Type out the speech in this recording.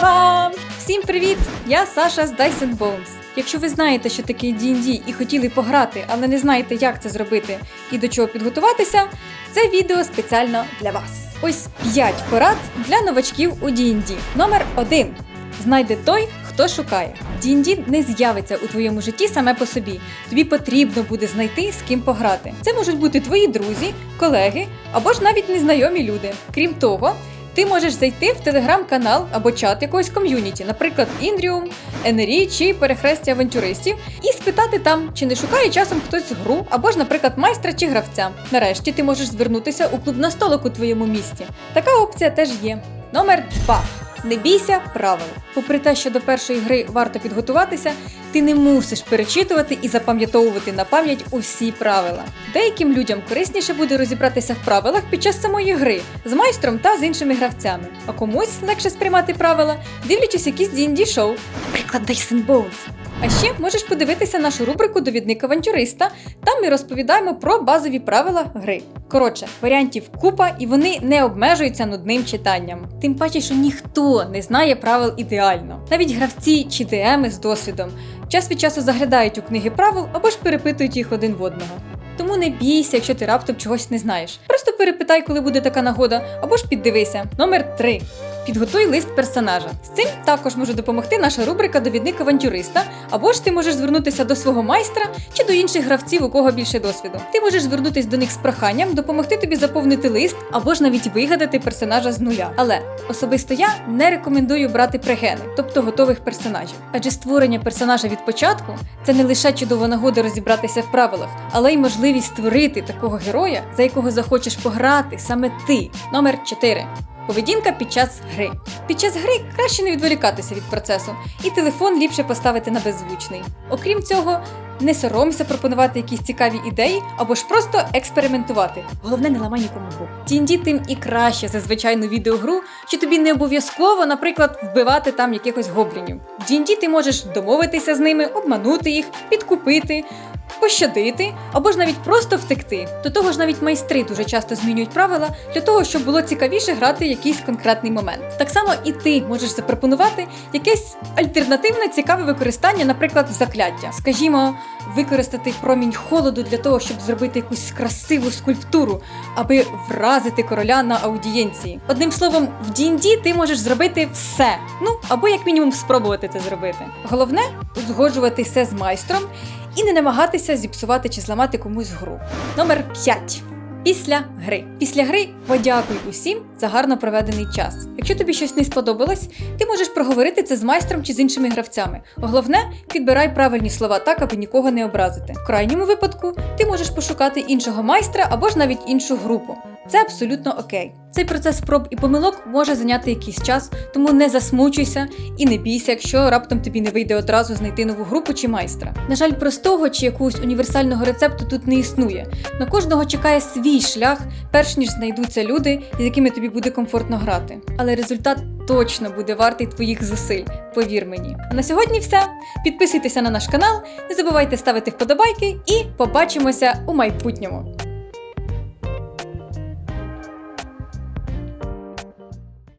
Па-бам! Всім привіт! Я Саша з Dyson Bones. Якщо ви знаєте, що таке D&D і хотіли пограти, але не знаєте, як це зробити і до чого підготуватися, це відео спеціально для вас. Ось 5 порад для новачків у D&D. Номер 1. Знайде той, хто шукає. D&D не з'явиться у твоєму житті саме по собі. Тобі потрібно буде знайти з ким пограти. Це можуть бути твої друзі, колеги або ж навіть незнайомі люди. Крім того, ти можеш зайти в телеграм-канал або чат якогось ком'юніті, наприклад, Індріум, НРІ чи перехрестя авантюристів, і спитати там, чи не шукає часом хтось гру, або ж, наприклад, майстра чи гравця. Нарешті ти можеш звернутися у клуб на столик у твоєму місті. Така опція теж є. Номер 2. Не бійся правил. Попри те, що до першої гри варто підготуватися, ти не мусиш перечитувати і запам'ятовувати на пам'ять усі правила. Деяким людям корисніше буде розібратися в правилах під час самої гри з майстром та з іншими гравцями, а комусь легше сприймати правила, дивлячись якісь D&D шоу, наприклад, Dyson Bones. А ще можеш подивитися нашу рубрику Довідник авантюриста. Там ми розповідаємо про базові правила гри. Коротше, варіантів купа, і вони не обмежуються нудним читанням. Тим паче, що ніхто не знає правил ідеально. Навіть гравці чи ДМи з досвідом час від часу заглядають у книги правил або ж перепитують їх один в одного. Тому не бійся, якщо ти раптом чогось не знаєш. Просто перепитай, коли буде така нагода, або ж піддивися. Номер 3. Підготуй лист персонажа. З цим також може допомогти наша рубрика Довідник авантюриста, або ж ти можеш звернутися до свого майстра чи до інших гравців, у кого більше досвіду. Ти можеш звернутися до них з проханням, допомогти тобі заповнити лист, або ж навіть вигадати персонажа з нуля. Але особисто я не рекомендую брати прегени, тобто готових персонажів. Адже створення персонажа від початку це не лише чудова нагода розібратися в правилах, але й можливість створити такого героя, за якого захочеш пограти саме ти. Номер 4. Поведінка під час гри. Під час гри краще не відволікатися від процесу, і телефон ліпше поставити на беззвучний. Окрім цього, не соромся пропонувати якісь цікаві ідеї або ж просто експериментувати. Головне, не ламай нікому гру. D&D тим і краще за звичайну відеогру, що тобі не обов'язково, наприклад, вбивати там якихось гоблінів. В ти можеш домовитися з ними, обманути їх, підкупити. Пощадити або ж навіть просто втекти. До того ж, навіть майстри дуже часто змінюють правила для того, щоб було цікавіше грати якийсь конкретний момент. Так само і ти можеш запропонувати якесь альтернативне цікаве використання, наприклад, закляття. Скажімо, використати промінь холоду для того, щоб зробити якусь красиву скульптуру, аби вразити короля на аудієнції. Одним словом, в D&D ти можеш зробити все. Ну або як мінімум спробувати це зробити. Головне узгоджувати все з майстром і не намагатися зіпсувати чи зламати комусь гру. Номер 5. Після гри. Після гри подякуй усім за гарно проведений час. Якщо тобі щось не сподобалось, ти можеш проговорити це з майстром чи з іншими гравцями. Головне, підбирай правильні слова так, аби нікого не образити. В крайньому випадку ти можеш пошукати іншого майстра або ж навіть іншу групу. Це абсолютно окей. Цей процес спроб і помилок може зайняти якийсь час, тому не засмучуйся і не бійся, якщо раптом тобі не вийде одразу знайти нову групу чи майстра. На жаль, простого чи якогось універсального рецепту тут не існує. На кожного чекає свій шлях, перш ніж знайдуться люди, з якими тобі буде комфортно грати. Але результат точно буде вартий твоїх зусиль, повір мені. А на сьогодні все. Підписуйтеся на наш канал, не забувайте ставити вподобайки і побачимося у майбутньому.